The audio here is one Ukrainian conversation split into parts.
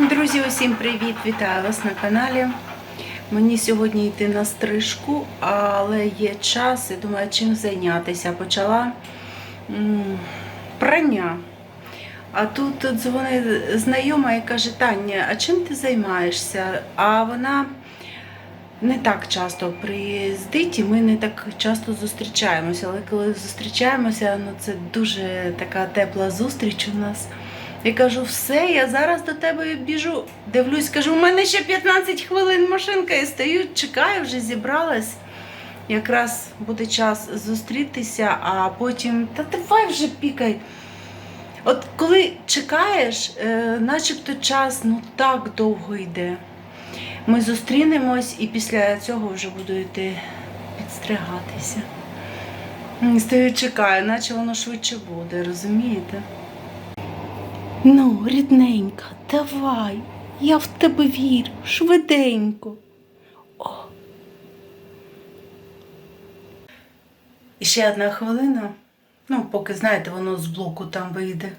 Друзі, усім привіт! Вітаю вас на каналі. Мені сьогодні йти на стрижку, але є час і думаю, чим зайнятися. Почала прання. А тут дзвонить знайома і каже, Таня, а чим ти займаєшся? А вона не так часто приїздить і ми не так часто зустрічаємося. Але коли зустрічаємося, ну це дуже така тепла зустріч у нас. Я кажу, все, я зараз до тебе біжу. Дивлюсь, кажу, у мене ще 15 хвилин машинка і стою, чекаю, вже зібралась. Якраз буде час зустрітися, а потім, та давай вже пікай. От коли чекаєш, е, начебто час ну так довго йде. Ми зустрінемось і після цього вже буду йти підстригатися. Стою, чекаю, наче воно швидше буде, розумієте? Ну, рідненька, давай, я в тебе вірю, швиденько. О. І ще одна хвилина. Ну, поки, знаєте, воно з блоку там вийде.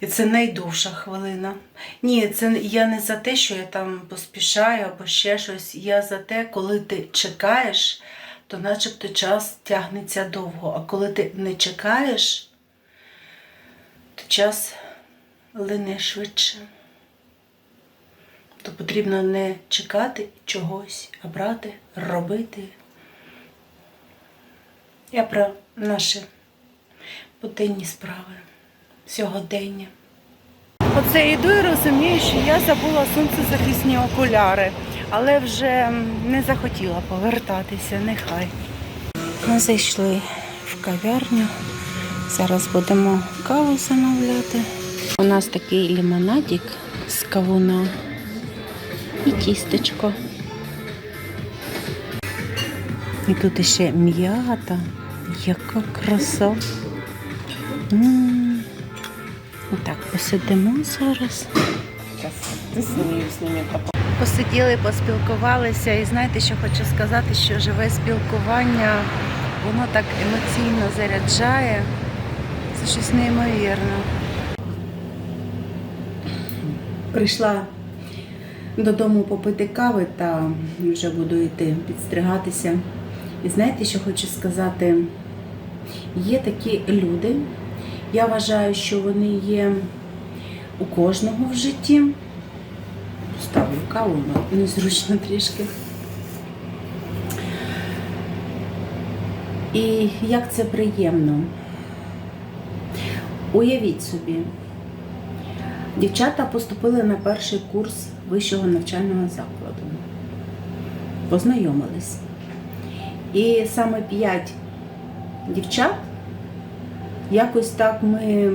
І це найдовша хвилина. Ні, це я не за те, що я там поспішаю або ще щось. Я за те, коли ти чекаєш, то начебто час тягнеться довго. А коли ти не чекаєш, то час лине швидше. То потрібно не чекати чогось, а брати, робити. Я про наші буденні справи, сьогодення. Оце йду і розумію, що я забула сонцезахисні окуляри, але вже не захотіла повертатися, нехай. Ми зайшли в кав'ярню. Зараз будемо каву замовляти. У нас такий лимонадик з кавуна і тістечко. І тут ще м'ята. Яка краса. М. Отак, посидимо зараз. Ты с ними, с ними Посиділи, поспілкувалися, і знаєте, що хочу сказати, що живе спілкування, воно так емоційно заряджає. Це щось неймовірне. Прийшла додому попити кави та вже буду йти підстригатися. І знаєте, що хочу сказати? Є такі люди. Я вважаю, що вони є у кожного в житті. Ставлю каву, бо незручно трішки. І як це приємно. Уявіть собі, дівчата поступили на перший курс вищого навчального закладу. Познайомились. І саме п'ять дівчат, якось так ми,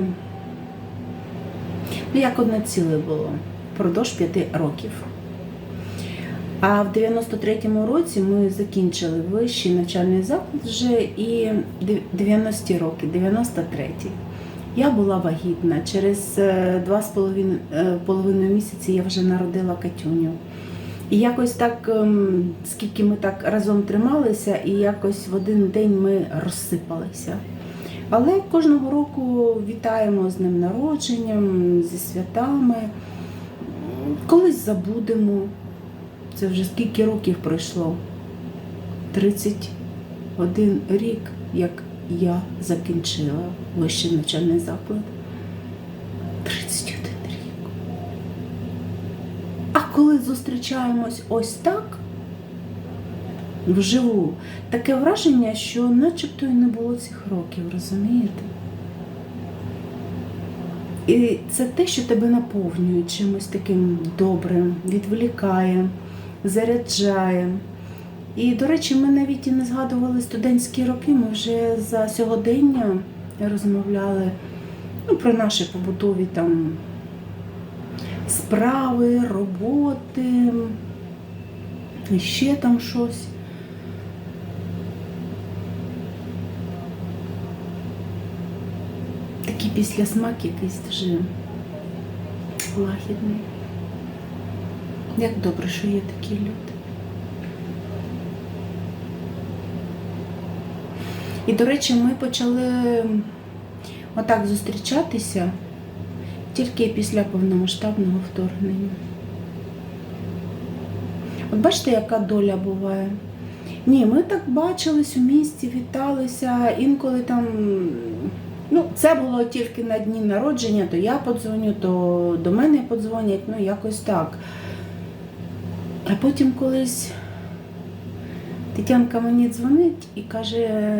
ну як одне ціле було, впродовж п'яти років. А в 93-му році ми закінчили вищий навчальний заклад вже і 90-ті роки, 93-й. Я була вагітна. Через е, два з е, половиною місяці я вже народила Катюню. І якось так, ем, скільки ми так разом трималися, і якось в один день ми розсипалися. Але кожного року вітаємо з ним народженням, зі святами. Колись забудемо. Це вже скільки років пройшло? 31 рік, як я закінчила вищий навчальний заклад. 31 рік. А коли зустрічаємось ось так, вживу, таке враження, що начебто і не було цих років, розумієте? І це те, що тебе наповнює чимось таким добрим, відволікає, заряджає. І, до речі, ми навіть і не згадували студентські роки, ми вже за сьогодення розмовляли ну, про наші побутові там справи, роботи, і ще там щось. Такий післясмак якийсь дуже лагідний. Як добре, що є такі люди. І, до речі, ми почали отак зустрічатися тільки після повномасштабного вторгнення. От бачите, яка доля буває? Ні, ми так бачились у місті, віталися, інколи там. Ну, це було тільки на дні народження, то я подзвоню, то до мене подзвонять, ну якось так. А потім колись Тетянка мені дзвонить і каже: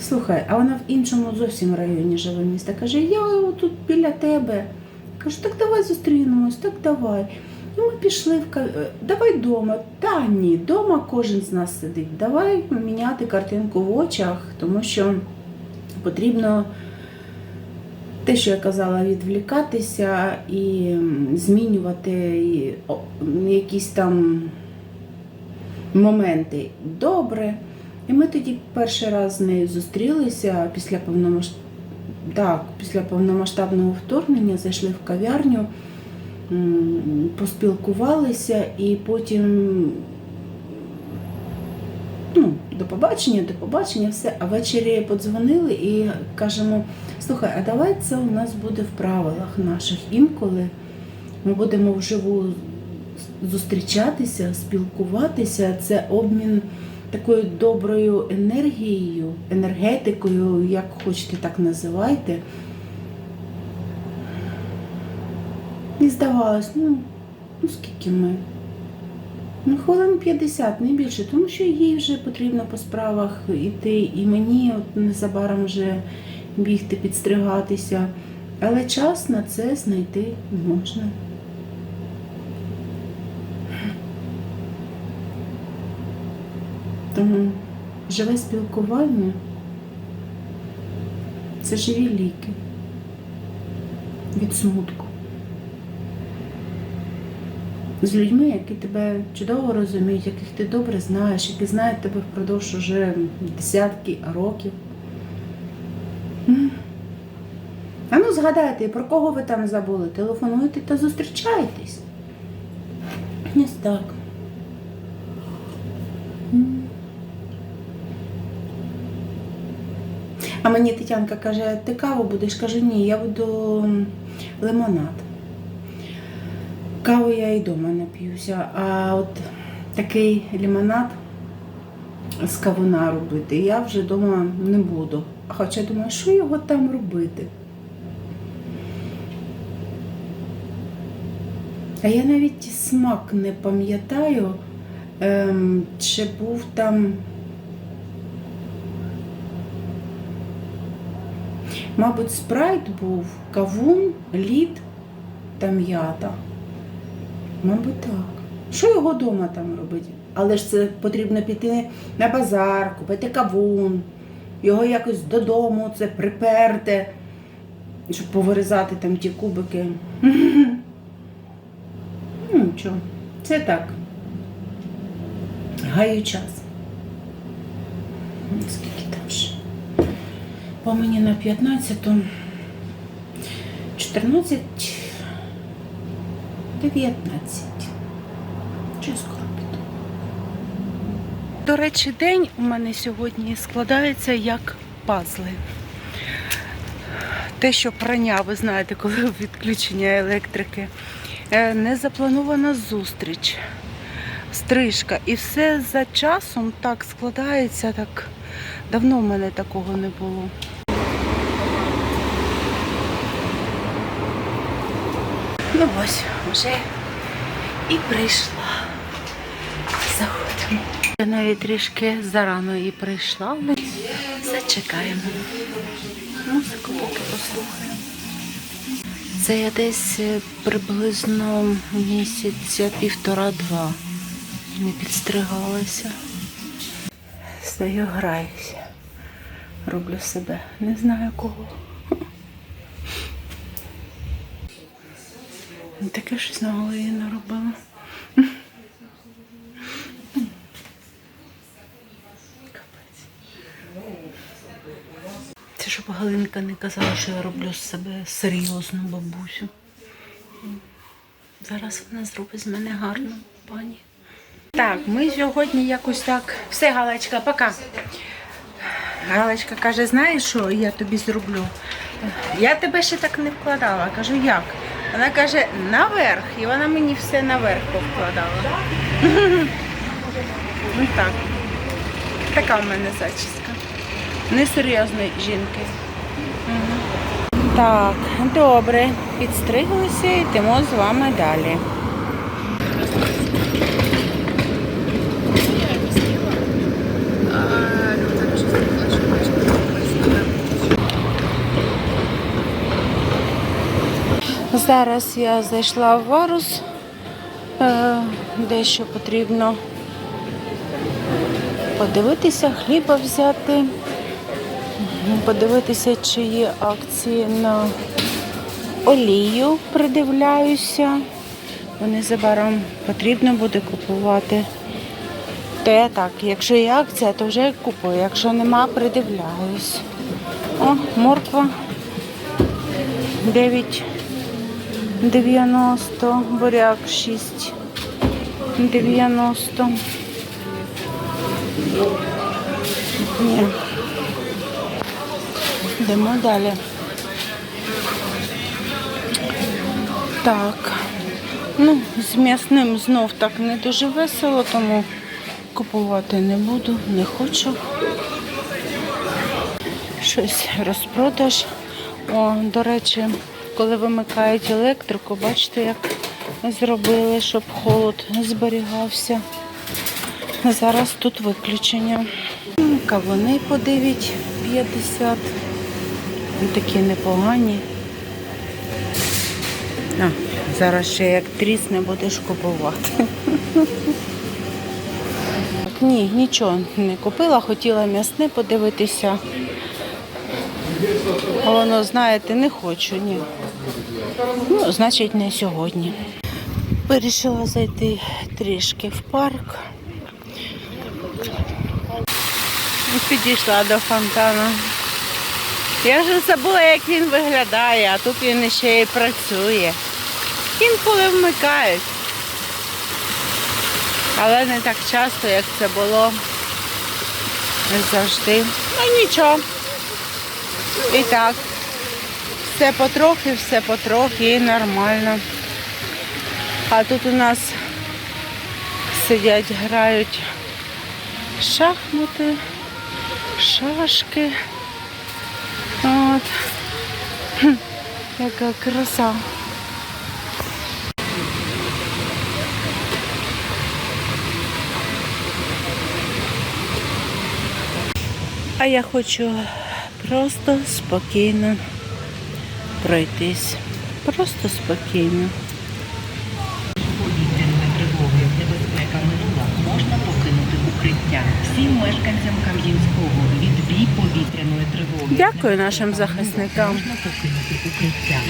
слухай, а вона в іншому зовсім районі живе міста. Каже, я тут біля тебе. Кажу, так давай зустрінемось, так давай. І ми пішли в е, давай вдома. Та ні, вдома кожен з нас сидить. Давай міняти картинку в очах, тому що потрібно те, що я казала, відвлікатися і змінювати якісь там моменти добре. І ми тоді перший раз з нею зустрілися після повномасш... так, після повномасштабного вторгнення, зайшли в кав'ярню, поспілкувалися і потім ну, до побачення, до побачення, все. А ввечері подзвонили і кажемо: слухай, а давай це у нас буде в правилах наших інколи. Ми будемо вживу зустрічатися, спілкуватися. Це обмін такою доброю енергією, енергетикою, як хочете, так називайте. І здавалось, ну, ну скільки ми? Ну, хвилин 50, не більше, тому що їй вже потрібно по справах іти, і мені от незабаром вже бігти, підстригатися. Але час на це знайти можна. Тому живе спілкування це живі ліки від смутку. З людьми, які тебе чудово розуміють, яких ти добре знаєш, які знають тебе впродовж уже десятки років. А ну згадайте, про кого ви там забули? Телефонуйте та зустрічайтесь. Ось так. А мені Тетянка каже, ти каву будеш? Кажу, ні, я буду лимонад. Каву я і вдома нап'юся, а от такий лимонад з кавуна робити я вже вдома не буду. Хоча думаю, що його там робити? А я навіть смак не пам'ятаю, ем, чи був там. Мабуть, спрайт був, кавун, лід та м'ята. Мабуть, так. Що його вдома там робити? Але ж це потрібно піти на базар, купити кавун, його якось додому це приперти, щоб повирізати там ті кубики. Ну, нічого, це так. Гаю час. Скільки там ще? По мені на 15 14 19. Чи скоро піду? До речі, день у мене сьогодні складається як пазли. Те, що прання, ви знаєте, коли відключення електрики, Е, незапланована зустріч, стрижка. І все за часом так складається, так давно в мене такого не було. Ну ось, вже і прийшла. Заходимо. Я навіть трішки зарано і прийшла, але зачекаємо. Музику поки послухаємо. Це я десь е, приблизно місяця півтора-два. Не підстригалася. Стою, граюся. Роблю себе. Не знаю кого. Таке щось на голові наробила. Капець. Це щоб Галинка не казала, що я роблю з себе серйозну бабусю. Зараз вона зробить з мене гарну пані. Так, ми сьогодні якось так. Все, Галочка, пока. Галочка каже, знаєш, що я тобі зроблю? Я тебе ще так не вкладала. Кажу, як? Вона каже, наверх. І вона мені все наверх повкладала. Ну так. Така в мене зачіска. Несерйозної жінки. Угу. Так, добре. Підстриглися йдемо з вами далі. Зараз я зайшла в варус, е, дещо потрібно подивитися, хліба взяти, подивитися, чи є акції на олію, придивляюся. Бо незабаром потрібно буде купувати. То я так, якщо є акція, то вже купую. Якщо нема, придивляюсь. О, морква 9,90, буряк 6,90. Ні. Йдемо далі. Так. Ну, з м'ясним знов так не дуже весело, тому купувати не буду, не хочу. Щось розпродаж. О, до речі, коли вимикають електрику, бачите, як зробили, щоб холод зберігався. Зараз тут виключення. Кавуни по 9,50. Ну, Такі непогані. А, зараз ще як трісне будеш купувати. Так, ні, нічого не купила, хотіла м'ясне подивитися. А воно, знаєте, не хочу, ні. Ну, значить, не сьогодні. Вирішила зайти трішки в парк. І Підійшла до фонтану. Я вже забула, як він виглядає, а тут він ще і працює. Інколи вмикають. Але не так часто, як це було завжди. Ну нічого. І так. Все потрохи, все потрохи і нормально. А тут у нас сидять, грають шахмати, шашки. От. Яка краса. А я хочу просто спокійно пройтись. Просто спокійно. повітряної тривоги небезпека минула, можна покинути укриття. Всім мешканцям Кам'янського відбій повітряної тривоги. Дякую нашим захисникам. Можна покинути укриття.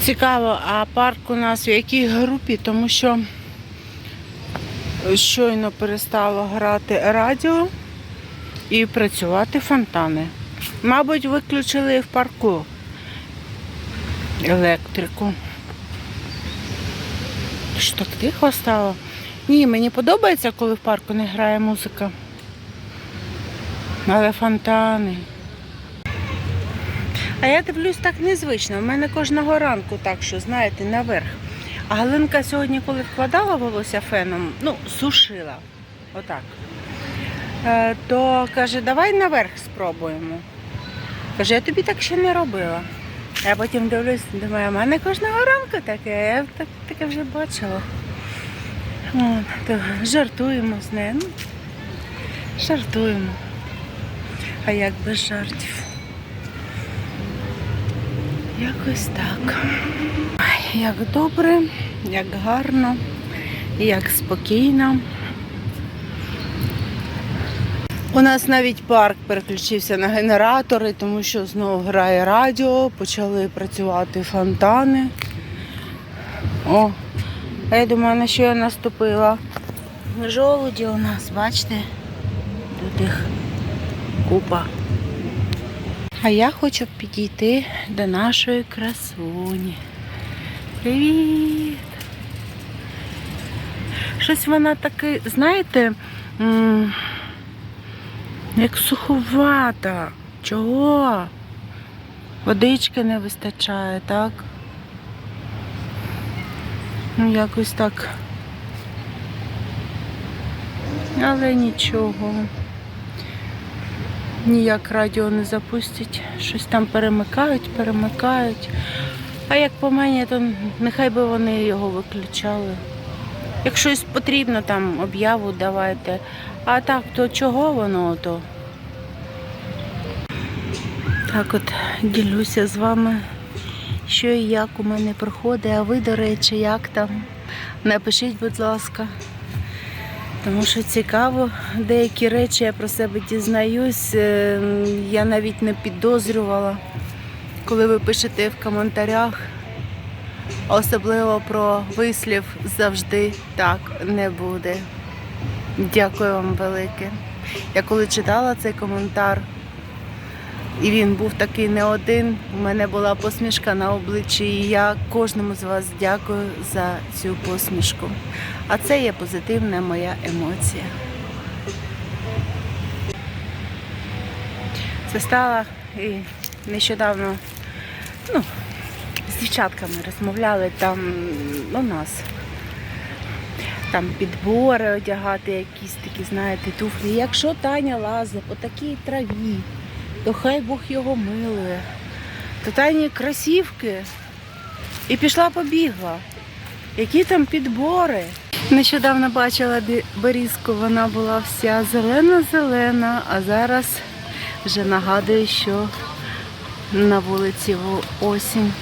Цікаво, а парк у нас в якій групі, тому що щойно перестало грати радіо і працювати фонтани. Мабуть, виключили в парку електрику. Що так тихо стало? Ні, мені подобається, коли в парку не грає музика. Але фонтани. А я дивлюсь так незвично. У мене кожного ранку так, що, знаєте, наверх. А Галинка сьогодні, коли вкладала волосся феном, ну, сушила. Отак. Е, то каже, давай наверх спробуємо. Каже, я тобі так ще не робила. Я потім дивлюсь, думаю, у мене кожного ранку таке, я так, таке вже бачила. От, то жартуємо з нею. Ну, жартуємо. А як без жартів? Якось так. Як добре, як гарно, як спокійно. У нас навіть парк переключився на генератори, тому що знову грає радіо, почали працювати фонтани. О, а я думаю, на що я наступила? Жолуді у нас, бачите? Тут їх купа. А я хочу підійти до нашої красуні. Привіт! Щось вона таки, знаєте, як суховата. Чого? Водички не вистачає, так? Ну, якось так. Але нічого. Ніяк радіо не запустять. Щось там перемикають, перемикають. А як по мені, то нехай би вони його виключали. Як щось потрібно, там об'яву давайте. А так, то чого воно то? Так от ділюся з вами, що і як у мене проходить, а ви, до речі, як там? Напишіть, будь ласка. Тому що цікаво, деякі речі я про себе дізнаюсь. е, Я навіть не підозрювала, коли ви пишете в коментарях. Особливо про вислів завжди так не буде. Дякую вам велике. Я коли читала цей коментар, і він був такий не один. У мене була посмішка на обличчі, і я кожному з вас дякую за цю посмішку. А це є позитивна моя емоція. Це стала і нещодавно ну, дівчатками розмовляли там у нас. Там підбори одягати, якісь такі, знаєте, туфлі. Якщо Таня лазить по такій траві, то хай Бог його милує. То Тані красівки. І пішла побігла. Які там підбори? Нещодавно бачила берізку, вона була вся зелена-зелена, а зараз вже нагадує, що на вулиці осінь.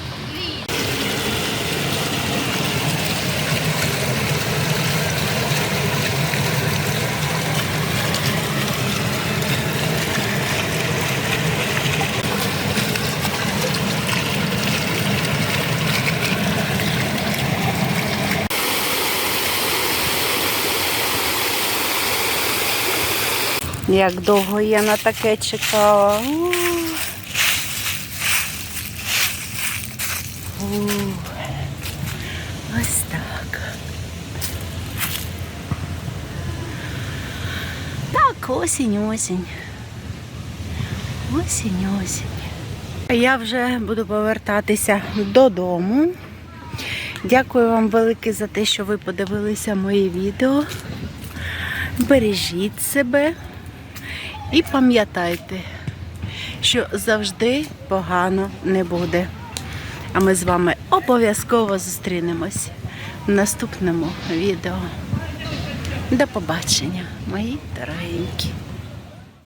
Як довго я на таке чекала. Ось так. Так, осінь, осінь. Осінь, осінь. Я вже буду повертатися додому. Дякую вам велике за те, що ви подивилися моє відео. Бережіть себе. І пам'ятайте, що завжди погано не буде. А ми з вами обов'язково зустрінемось в наступному відео. До побачення, мої дорогенькі.